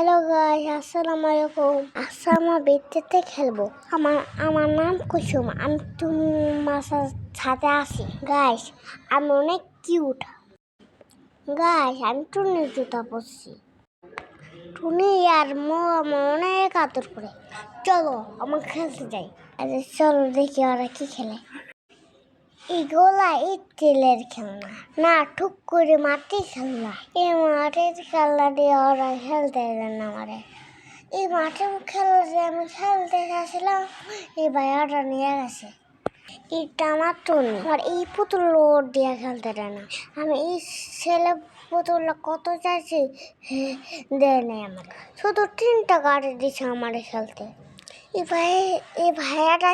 Hello guys আসসালামু আলাইকুম আচ্ছা আমার খেলব আমার আমার নাম কুসুম আমি তোমার সাথে আছি গাইস আমি অনেক কিউট গাইস আমি টুনির জুতা পরছি টুনি আর মো আমার অনেক আদর করে চলো আমার খেলতে যাই আচ্ছা চলো দেখি ওরা কি খেলে এগুলা ইটেলের খেলনা। না, ঠুক করে মাটি খেলনা। এই মাটির খেলনা দিয়ে ওরা খেলতে দেয় না আমারে। এই মাঠে খেলা যে আমি খেলতে গেছিলাম এই ভাইয়াটা নিয়ে গেছে। এটা আমার টুনি। আর এই পুতুল দিয়ে খেলতে দেয় না। আমি এই ছেলে পুতুলটা কত চাইছি, দেয় নাই আমার শুধু তিনটা গাড়ি দিছে আমার খেলতে। এই ভাই, এই ভাইয়াটা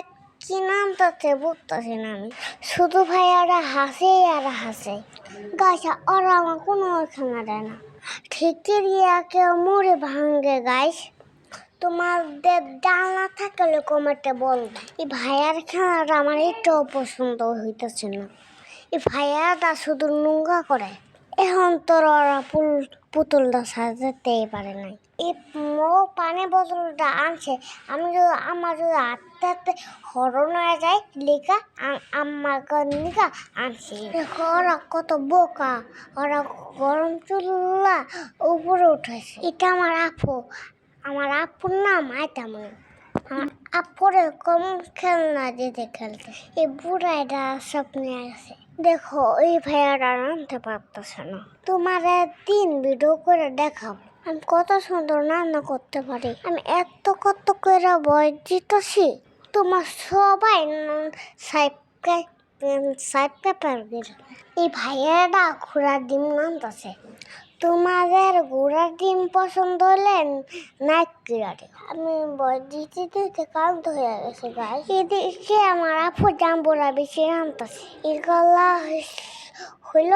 কি নাম তাতে বুঝতেছি না আমি। শুধু ভাই ভাইয়ারা হাসে আর হাসে। গাছা ওরা আমার কোনো খেলা দেয় না। ঠিকই দিয়ে কেউ মরে ভাঙ্গে গাইস। তোমাদের ডালনা থাকলে কমেন্টে বল। এই ভাইয়ার খেলাটা আমার একটু পছন্দ হইতেছে না। এই ভাইয়াটা শুধু নোংরা করে। এখন তোর ওরা পুল পুতুলটা সাজাতেই পারে নাই। এই মো পানি বোতলটা আনছে। আমি যদি, আমার যদি আস্তে আস্তে হরণ হয়ে যায়, লেখা আমাকে নিকা আনছি। ওরা কত বোকা ওরা গরম চুল্লা উপরে উঠেছে। এটা আমার আপু। আমার আপুর নাম আমার আপুরে কম খেলনা দিতে খেলতে। এই বুড়াইটা সব নিয়ে গেছে দেখো এই ভাইয়ারা আনতে পারতেছে না। তোমার দিন ভিডিও করে দেখাবো। আমি কত সুন্দর রান্না করতে পারি। আমি এত কত করে বয় দিতেছি। তোমার সবাই সাইড সাইড পেপার এই ভাইয়ারা ঘোড়ার ডিম নামতেছে তোমাদের ঘোড়ার ডিম পছন্দ হলে না কিরাটে আমি দিতে দিতে ক্লান্ত হয়ে গেছে গাছ এদিকে আমার আপু জাম্বুরা বেশি নামতেছে। এগুলা হইল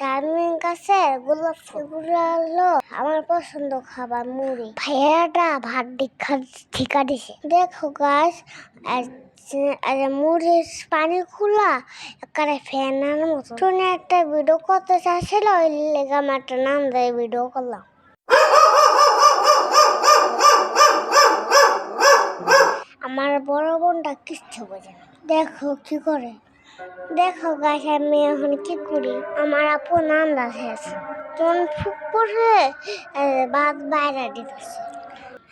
টার্মিং কাছে গোলাপ সেগুলো হলো আমার পছন্দ খাবার মুড়ি। ভাইয়াটা ভাত দীক্ষা ঠিকা দিছে। দেখো গাছ আর মুড়ির পানি খোলা একারে ফ্যানের মতো। শুনে একটা ভিডিও করতে চাচ্ছিল, ওই লেগে আমার নাম দেয় ভিডিও করলাম। আমার বড় বোনটা কিচ্ছু বোঝে না। দেখো কি করে। দেখো গাছ আমি এখন কি করি? আমার আপু নাম রাখেছে কোন ফুক পড়ে বাদ বাইরে দিতেছে।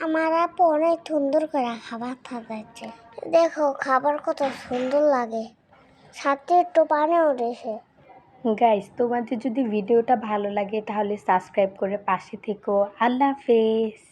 আমার আপু অনেক সুন্দর করে খাবার খাওয়াচ্ছে। দেখো, খাবার কত সুন্দর লাগে। সাথে একটু পানিও দিয়েছে। গাইস তোমাদের যদি ভিডিওটা ভালো লাগে, তাহলে সাবস্ক্রাইব করে পাশে থেকো। আল্লাহ হাফেজ।